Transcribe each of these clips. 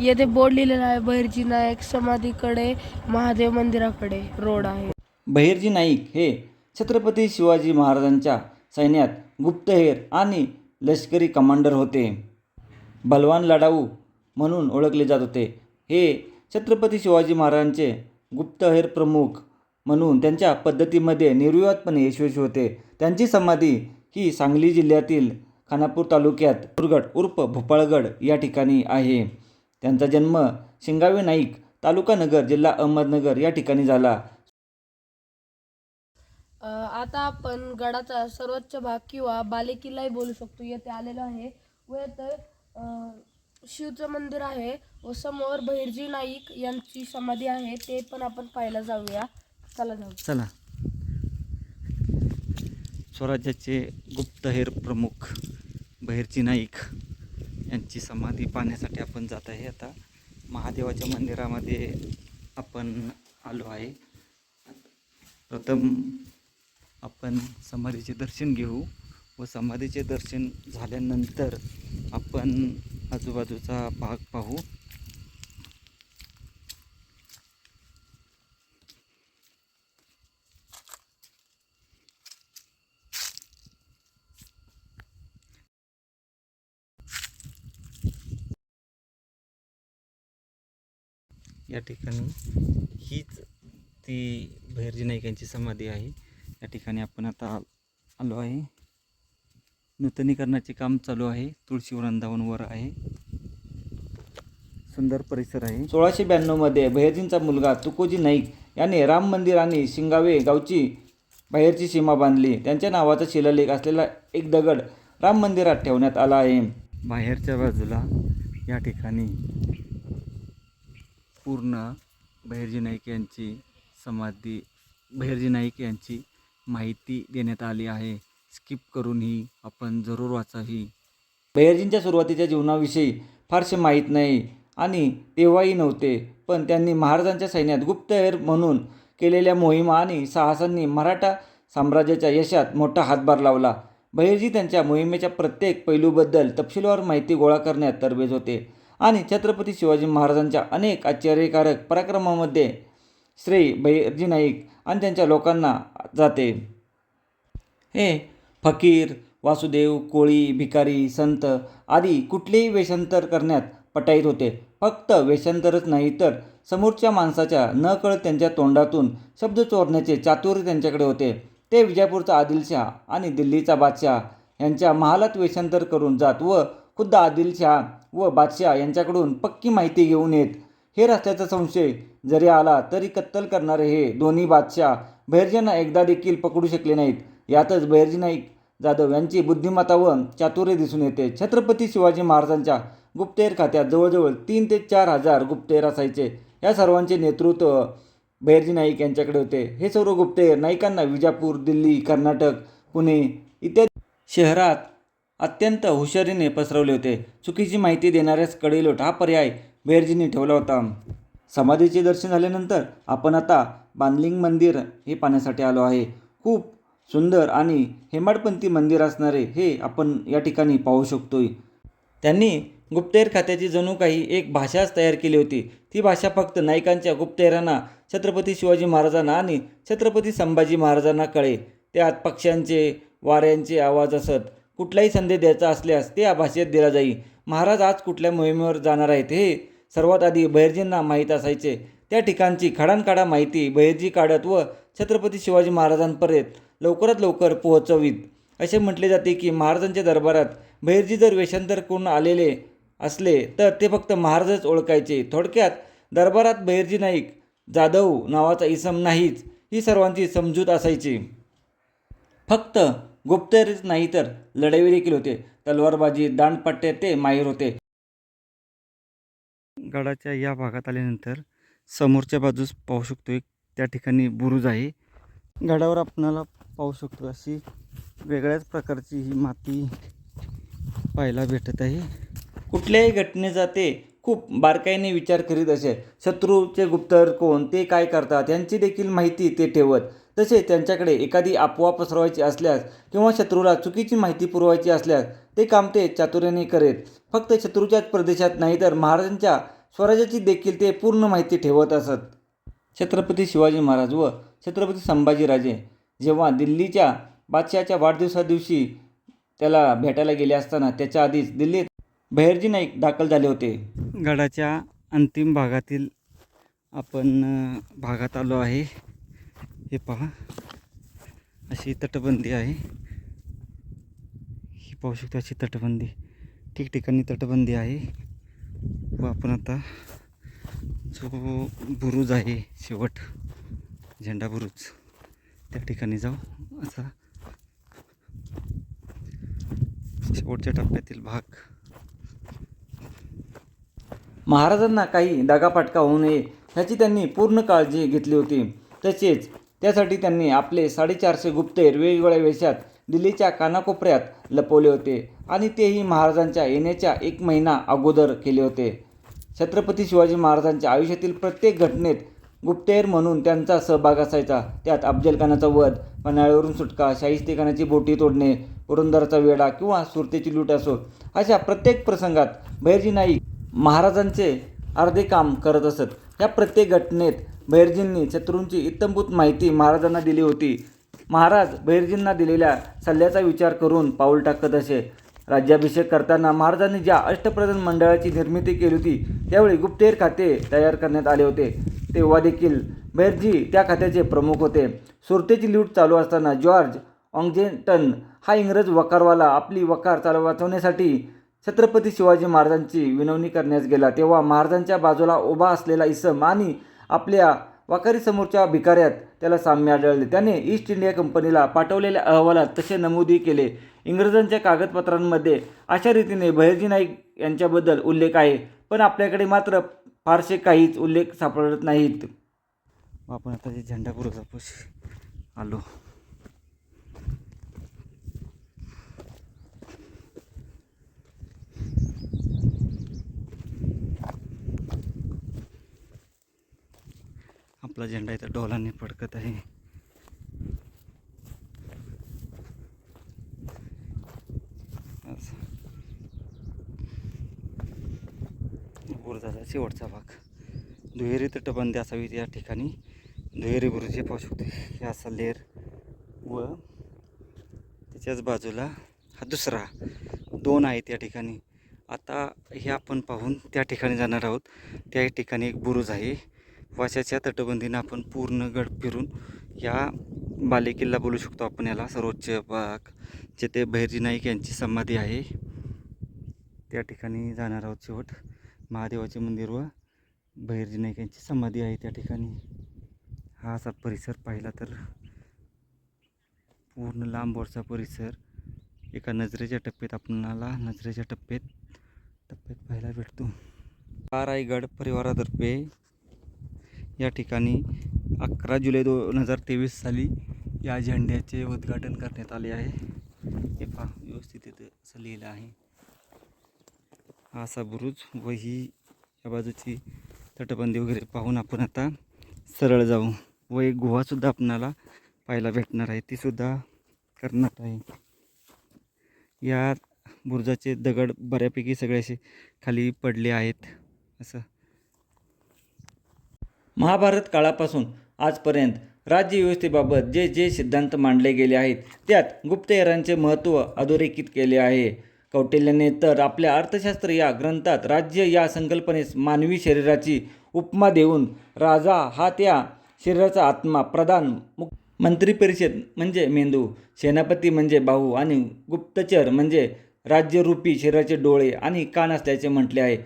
येथे बोर्ड लिहिलेला आहे बहिर्जी नायक समाधीकडे महादेव मंदिराकडे रोड आहे. बहिर्जी नाईक हे छत्रपती शिवाजी महाराजांच्या सैन्यात गुप्तहेर आणि लष्करी कमांडर होते. बलवान लढाऊ म्हणून ओळखले जात होते. हे छत्रपती शिवाजी महाराजांचे गुप्तहेर प्रमुख म्हणून त्यांच्या पद्धतीमध्ये निर्विवादपणे यशस्वी होते. त्यांची समाधी ही सांगली जिल्ह्यातील खानापूर तालुक्यात दुर्गड उर्फ भोपाळगड या ठिकाणी आहे. त्यांचा जन्म शिंगावे नाईक तालुका नगर जिल्हा अहमदनगर या ठिकाणी झाला. अ, आता आपण गडाचा सर्वोच्च भाग किंवा बालेकिल्लाही बोलू शकतो. येथे आलेलो आहे. व येथे अ, शिवचं मंदिर आहे व समोर बहिर्जी नाईक यांची समाधी आहे. ते पण आपण पाहायला जाऊया. चला जाऊ. चला. स्वराज्याचे गुप्तहेर प्रमुख बहिर्जी नाईक. यांची समाधी पाहण्यासाठी आपण जात आहे. आता महादेवाच्या मंदिरामध्ये आपण आलो आहे. प्रथम आपण समाधीचे दर्शन घेऊ व समाधीचे दर्शन झाल्यानंतर आपण आजूबाजूचा भाग पाहू. या ठिकाणी हीच ती भैरजी नाईक यांची समाधी आहे. या ठिकाणी आपण आता आलो आहे. नूतनीकरणाचे काम चालू आहे. तुळशी वृंदावनवर आहे. सुंदर परिसर आहे. सोळाशे ब्याण्णवमध्ये बहिर्जींचा मुलगा तुकोजी नाईक याने राम मंदिर आणि शिंगावे गावची बाहेरची सीमा बांधली. त्यांच्या नावाचा शिलालेख असलेला एक दगड राम मंदिरात ठेवण्यात आला आहे. बाहेरच्या बाजूला या ठिकाणी पूर्ण बहिर्जी नाईक यांची समाधी बहिर्जी नाईक यांची माहिती देण्यात आली आहे. स्किप करूनही आपण जरूर वाचावी. बहिर्जींच्या सुरुवातीच्या जीवनाविषयी फारसे माहीत नाही आणि तेव्हाही नव्हते पण त्यांनी महाराजांच्या सैन्यात गुप्तहेर म्हणून केलेल्या मोहिमा आणि साहसांनी मराठा साम्राज्याच्या यशात मोठा हातभार लावला. बहिर्जी त्यांच्या मोहिमेच्या प्रत्येक पैलूबद्दल तपशीलवार माहिती गोळा करण्यात तरबेज होते. आणि छत्रपती शिवाजी महाराजांच्या अनेक आश्चर्यकारक पराक्रमामध्ये श्रेय भैरजी नाईक आणि त्यांच्या लोकांना जाते. हे फकीर वासुदेव कोळी भिकारी संत आदी कुठलेही वेषांतर करण्यात पटाईत होते. फक्त वेषांतरच नाही तर समोरच्या माणसाच्या न कळत त्यांच्या तोंडातून शब्द चोरण्याचे चातुर्य त्यांच्याकडे होते. ते विजापूरचा आदिलशाह आणि दिल्लीचा बादशाह यांच्या महालात वेषांतर करून जात व खुद्द आदिलशाह व बादशाह यांच्याकडून पक्की माहिती घेऊन येत. हे रस्त्याचा संशय जरी आला तरी कत्तल करणारे हे दोन्ही बादशाह बहिर्जींना एकदा देखील पकडू शकले नाहीत. यातच बहिर्जी नाईक जाधव यांची बुद्धिमत्ता व चातुर्य दिसून येते. छत्रपती शिवाजी महाराजांच्या गुप्तहेर खात्यात जवळजवळ तीन ते चार हजार गुप्तहेर असायचे. या सर्वांचे नेतृत्व बहिर्जी नाईक यांच्याकडे होते. हे सर्व गुप्तहेर नाईकांना विजापूर दिल्ली कर्नाटक पुणे इत्यादी शहरात अत्यंत हुशारीने पसरवले होते. चुकीची माहिती देणाऱ्यास कडेलोट हा पर्याय बेरजींनी ठेवला होता. समाधीचे दर्शन झाल्यानंतर आपण आता बांधलिंग मंदिर हे पाहण्यासाठी आलो आहे. खूप सुंदर आणि हेमाडपंथी मंदिर असणारे हे आपण या ठिकाणी पाहू शकतोय. त्यांनी गुप्तहेर खात्याची जणू काही एक भाषाच तयार केली होती. ती भाषा फक्त नायकांच्या गुप्तहेरांना छत्रपती शिवाजी महाराजांना आणि छत्रपती संभाजी महाराजांना कळे त्यात पक्ष्यांचे वाऱ्यांचे आवाज असत. कुठलाही संदेश द्यायचा असल्यास ते या भाषेत दिला जाई महाराज आज कुठल्या मोहिमेवर जाणार आहेत हे सर्वात आधी बहिर्जींना माहीत असायचे. त्या ठिकाणची खडानखाडा माहिती बहिर्जी काढत व छत्रपती शिवाजी महाराजांपर्यंत लवकरात लवकर पोहोचवीत. असे म्हटले जाते की महाराजांच्या दरबारात बहिर्जी जर वेषांतर करून आलेले असले तर ते फक्त महाराजच ओळखायचे. थोडक्यात दरबारात बहिर्जी नाईक जाधव नावाचा इसम नाहीच ही सर्वांची समजूत असायची. फक्त गुप्तहेरच नाही तर लढाई देखील होते. तलवारबाजी दांडपट्टे ते माहीर होते. गडाच्या या भागात आल्यानंतर समोरच्या बाजूस पाहू शकतो एक त्या ठिकाणी बुरुज आहे. गडावर आपणाला पाहू शकतो अशी वेगळ्याच प्रकारची ही माती पाहायला भेटत आहे. कुठल्याही घटनेचा ते खूप बारकाईने विचार करीत असे. शत्रूचे गुप्तहेर कोण ते काय करतात यांची देखील माहिती ते ठेवत. तसे त्यांच्याकडे एखादी अफवा पसरवायची असल्यास किंवा शत्रूला चुकीची माहिती पुरवायची असल्यास ते काम ते चातुर्याने करेत फक्त शत्रूच्याच प्रदेशात नाही तर महाराजांच्या स्वराज्याची देखील ते पूर्ण माहिती ठेवत असत. छत्रपती शिवाजी महाराज व छत्रपती संभाजीराजे जेव्हा दिल्लीच्या बादशहाच्या वाढदिवसादिवशी त्याला भेटायला गेले असताना त्याच्या आधीच दिल्लीत बहिर्जी नाईक दाखल झाले होते. गडाच्या अंतिम भागातील आपण भागात आलो आहे. हे पहा. अशी तटबंदी आहे. ही पाहू शकतो अशी तटबंदी. ठिकठिकाणी तटबंदी आहे. व आपण आता जो बुरुज आहे शेवट झेंडा बुरुज त्या ठिकाणी जाऊ. असा शेवटच्या टप्प्यातील भाग. महाराजांना काही दगाफटका होऊ नये ह्याची त्यांनी पूर्ण काळजी घेतली होती. तसेच त्यासाठी त्यांनी आपले साडेचारशे गुप्तहेर वेगवेगळ्या वेशात दिल्लीच्या कानाकोपऱ्यात लपवले होते आणि तेही महाराजांच्या येण्याच्या एक महिना अगोदर केले होते. छत्रपती शिवाजी महाराजांच्या आयुष्यातील प्रत्येक घटनेत गुप्तहेर म्हणून त्यांचा सहभाग असायचा. त्यात अफजलखानाचा वध पन्हाळ्यावरून सुटका शाहिस्तेखानाची बोटी तोडणे पुरंदराचा वेढा किंवा सुरतेची लूट असो अशा प्रत्येक प्रसंगात भैरजी नाईक महाराजांचे अर्धे काम करत असत. या प्रत्येक घटनेत बहिर्जींनी शत्रूंची इत्तमभूत माहिती महाराजांना दिली होती. महाराज बहिर्जींना दिलेल्या सल्ल्याचा विचार करून पाऊल टाकत असे. राज्याभिषेक करताना महाराजांनी ज्या अष्टप्रधान मंडळाची निर्मिती केली होती त्यावेळी गुप्तहेर खाते तयार करण्यात आले होते. तेव्हा देखील बहिर्जी त्या खात्याचे प्रमुख होते. सुरतेची लूट चालू असताना जॉर्ज ऑंगजेंटन हा इंग्रज वकारवाला आपली वकार चालू वाचवण्यासाठी छत्रपती शिवाजी महाराजांची विनवणी करण्यास गेला. तेव्हा महाराजांच्या बाजूला उभा असलेला इसम आणि आपल्या वाकारीसमोरच्या भिकाऱ्यात त्याला साम्य आढळले. त्याने ईस्ट इंडिया कंपनीला पाठवलेल्या अहवालात तसे नमूदही केले. इंग्रजांच्या कागदपत्रांमध्ये अशा रीतीने बहिर्जी नाईक यांच्याबद्दल उल्लेख आहे पण आपल्याकडे मात्र फारसे काहीच उल्लेख सापडत नाहीत. आपण आता जे झेंडा पुरवठापाशी आलो. आपला झेंडा इथं डोलाने फडकत आहे. बुरुजाचा शेवटचा भाग. दुहेरी तटबंदी असावी या ठिकाणी. दुहेरी बुरुजे पाहू शकतो. हे असा लेर व त्याच्याच बाजूला हा दुसरा दोन आहेत या ठिकाणी. आता हे आपण पाहून त्या ठिकाणी जाणार आहोत. त्या ठिकाणी एक बुरुज आहे. वाशाच्या तटबंदीनं आपण पूर्ण गड फिरून या बालेकिल्ला बोलू शकतो आपण याला. सर्वोच्च भाग जेथे बहिर्जी नाईक यांची समाधी आहे. त्या ठिकाणी जाणार आहोत शेवट. महादेवाचे मंदिर व बहिर्जी नाईक यांची समाधी आहे त्या ठिकाणी. हा असा परिसर पाहिला तर पूर्ण लांबवरचा परिसर एका नजरेच्या टप्प्यात आपणाला नजरेच्या टप्प्यात टप्प्यात पाहायला भेटतो. रायगड परिवारातर्फे या ठिकाणी अकरा जुलै दोन हजार तेवीस साली या झेंड्याचे उद्घाटन करण्यात आले आहे. हे पहा व्यवस्थित इथं असं लिहिलं आहे. असा बुरुज व ही या बाजूची तटबंदी वगैरे पाहून आपण आता सरळ जाऊ व एक गुहासुद्धा आपणाला पाहायला भेटणार आहे. तीसुद्धा करण्यात आहे. या बुरुजाचे दगड बऱ्यापैकी सगळे असे खाली पडले आहेत. असं महाभारत काळापासून आजपर्यंत राज्यव्यवस्थेबाबत जे जे सिद्धांत मांडले गेले आहेत त्यात गुप्तहेरांचे महत्त्व अधोरेखित केले आहे. कौटिल्याने तर आपल्या अर्थशास्त्र या ग्रंथात राज्य या संकल्पनेस मानवी शरीराची उपमा देऊन राजा हा त्या शरीराचा आत्मा प्रधान मुख मंत्रिपरिषद म्हणजे मेंदू सेनापती म्हणजे बाहू आणि गुप्तचर म्हणजे राज्यरूपी शरीराचे डोळे आणि कान असल्याचे म्हटले आहे.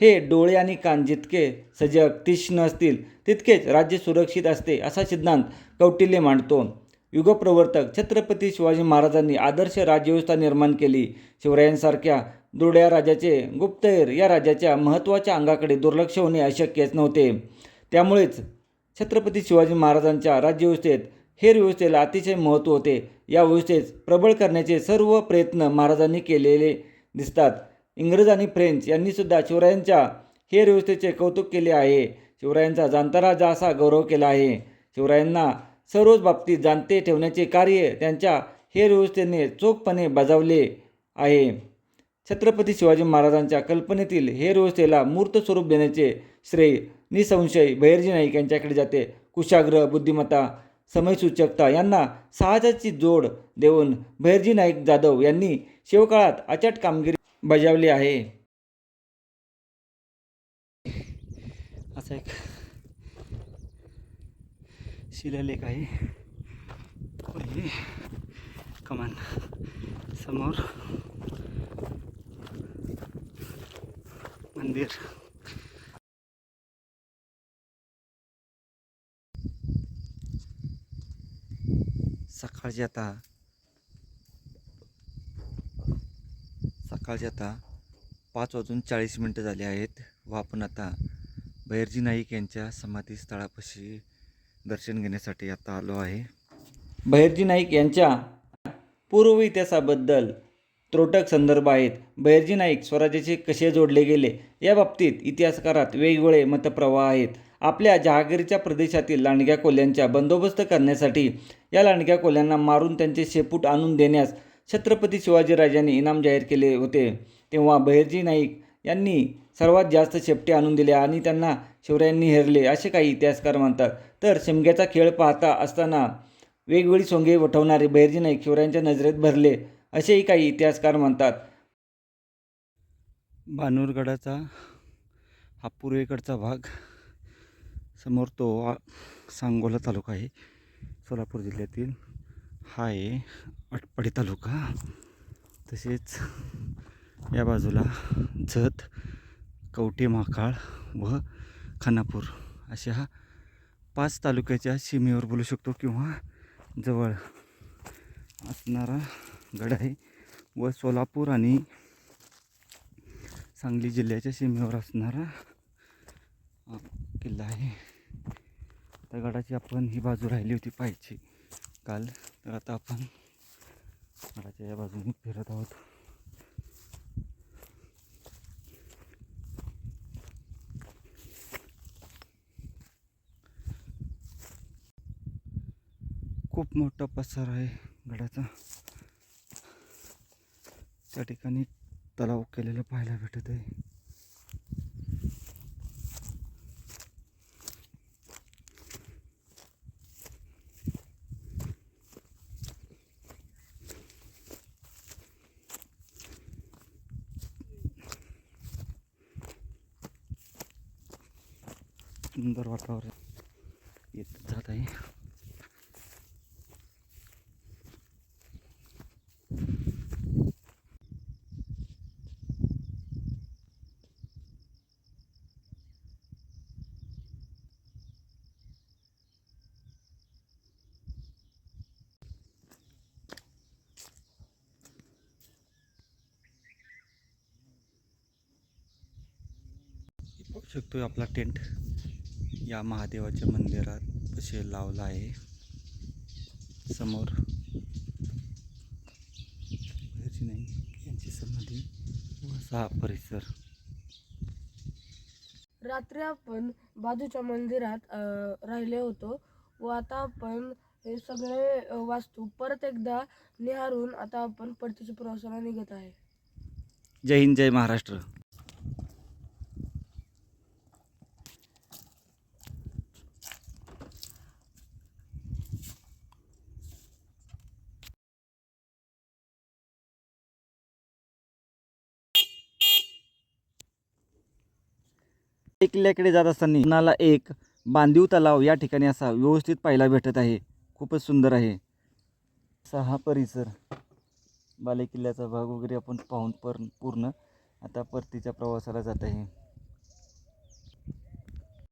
हे डोळे आणि कान जितके सजग तीक्ष्ण असतील तितकेच राज्य सुरक्षित असते असा सिद्धांत कौटिल्य मांडतो. युगप्रवर्तक छत्रपती शिवाजी महाराजांनी आदर्श राज्यव्यवस्था निर्माण केली. शिवरायांसारख्या दुर्ड्या राजाचे गुप्तहेर या राज्याच्या महत्त्वाच्या अंगाकडे दुर्लक्ष होणे अशक्यच नव्हते. त्यामुळेच छत्रपती शिवाजी महाराजांच्या राज्यव्यवस्थेत हेर व्यवस्थेला अतिशय महत्त्व होते. या व्यवस्थेस प्रबळ करण्याचे सर्व प्रयत्न महाराजांनी केलेले दिसतात. इंग्रज आणि फ्रेंच यांनीसुद्धा शिवरायांच्या हेर व्यवस्थेचे कौतुक केले आहे. शिवरायांचा जाणतारा राजा असा गौरव केला आहे. शिवरायांना सर्वच बाबतीत जाणते ठेवण्याचे कार्य त्यांच्या हेर व्यवस्थेने चोखपणे बजावले आहे. छत्रपती शिवाजी महाराजांच्या कल्पनेतील हेर व्यवस्थेला मूर्त स्वरूप देण्याचे श्रेय निसंशय बहिर्जी नाईक यांच्याकडे जाते. कुशाग्र बुद्धिमत्ता समयसूचकता यांना साहसाची जोड देऊन बहिर्जी नाईक जाधव यांनी शिवकाळात अचाट कामगिरी बजावली आहे. असा एक शिलालेख आहे. पहिले कमान समोर मंदिर. सकाळचे आता सकाळचे आता पाच वाजून चाळीस मिनटं झाले आहेत व आपण आता बहिर्जी नाईक यांच्या समाधीस्थळापाशी दर्शन घेण्यासाठी आता आलो आहे. बहिर्जी नाईक यांच्या पूर्व इतिहासाबद्दल त्रोटक संदर्भ आहेत. बहिर्जी नाईक स्वराज्याचे कसे जोडले गेले? या बाबतीत इतिहासकारात वेगवेगळे मतप्रवाह आहेत. आपल्या जहागिरीच्या प्रदेशातील लांडग्या कोल्यांच्या बंदोबस्त करण्यासाठी या लांडग्या कोल्यांना मारून त्यांचे शेपूट आणून देण्यास छत्रपती शिवाजीराजांनी इनाम जाहीर केले होते. तेव्हा बहिर्जी नाईक यांनी सर्वात जास्त शेपटे आणून दिले आणि त्यांना शिवरायांनी हेरले असे काही इतिहासकार मानतात. तर शिमग्याचा खेळ पाहता असताना वेगवेगळी सोंगे वठवणारे बहिर्जी नाईक शिवरायांच्या नजरेत भरले असेही काही इतिहासकार मानतात. बानूरगडाचा हा पूर्वेकडचा भाग समोर तो सांगोला तालुका आहे सोलापूर जिल्ह्यातील. हा आहे अटपाडी तालुका. तसेच या बाजूला जत कवटे महाकाळ व खानापूर अशा हा पाच तालुक्याच्या सीमेवर बोलू शकतो किंवा जवळ असणारा गड आहे. व सोलापूर आणि सांगली जिल्ह्याच्या सीमेवर असणारा किल्ला आहे. त्या गडाची आपण ही बाजू राहिली होती पाहायची. काल तर आता आपण. गडाच्या या बाजूने फिरत आहोत. खूप मोठा पसार आहे गडाचा. त्या ठिकाणी तलाव केलेला पाहायला भेटत आहे सुंदर वातावरण. येत जात आहे. पाहू शकतो आपला टेंट. या महादेवाच्या मंदिरात असे लावला आहे. समोर यांची समाधी व असा हा परिसर. रात्री आपण बाजूच्या मंदिरात राहिले होतो व आता आपण हे सगळे वास्तू परत एकदा निहारून आता आपण परतीच्या प्रवासाला निघत आहे. जय हिंद जय महाराष्ट्र. किल्ल्याकडे जात असताना कुणाला एक बांधीव तलाव या ठिकाणी असा व्यवस्थित पाहायला भेटत आहे. खूपच सुंदर आहे. असा हा परिसर बालेकिल्ल्याचा भाग वगैरे आपण पाहून पर पूर्ण आता परतीच्या प्रवासाला जात आहे.